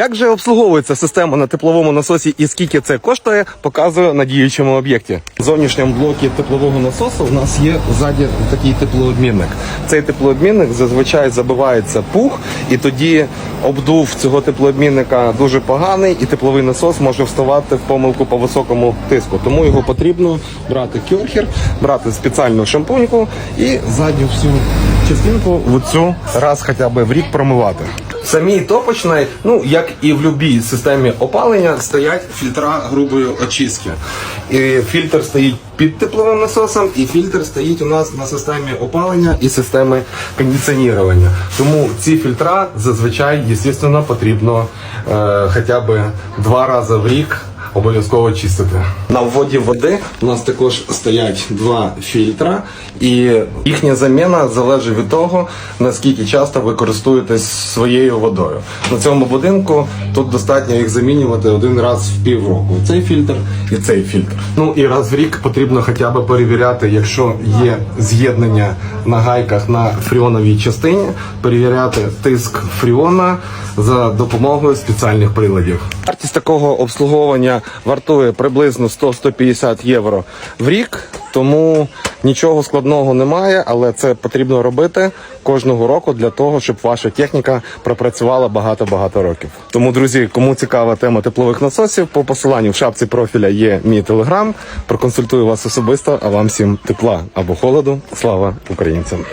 Як же обслуговується система на тепловому насосі і скільки це коштує, показую на діючому об'єкті. В зовнішньому блокі теплового насосу у нас є ззаді такий теплообмінник. Цей теплообмінник зазвичай забивається пух, і тоді обдув цього теплообмінника дуже поганий, і тепловий насос може вставати в помилку по високому тиску. Тому його потрібно брати кьорхер, брати спеціальну шампуньку і задню всю частинку в цю раз хоча б в рік промивати. Самій топочній, ну як і в будь-якій системі опалення, стоять фільтра грубої очистки. І фільтр стоїть під тепловим насосом, і фільтр стоїть у нас на системі опалення і системи кондиціонування. Тому ці фільтра зазвичай, звісно, потрібно е, хоча б два рази в рік обов'язково чистити. На вводі води у нас також стоять два фільтра, і їхня заміна залежить від того, наскільки часто ви користуєтесь своєю водою. На цьому будинку тут достатньо їх замінювати один раз в півроку. Цей фільтр і цей фільтр. Ну і раз в рік потрібно хоча б перевіряти, якщо є з'єднання на гайках на фріоновій частині, перевіряти тиск фріона за допомогою спеціальних приладів. Вартість такого обслуговування вартує приблизно 100-150 євро в рік, тому нічого складного немає, але це потрібно робити кожного року для того, щоб ваша техніка пропрацювала багато-багато років. Тому, друзі, кому цікава тема теплових насосів, по посиланню в шапці профіля є мій телеграм. Проконсультую вас особисто, а вам всім тепла або холоду. Слава українцям!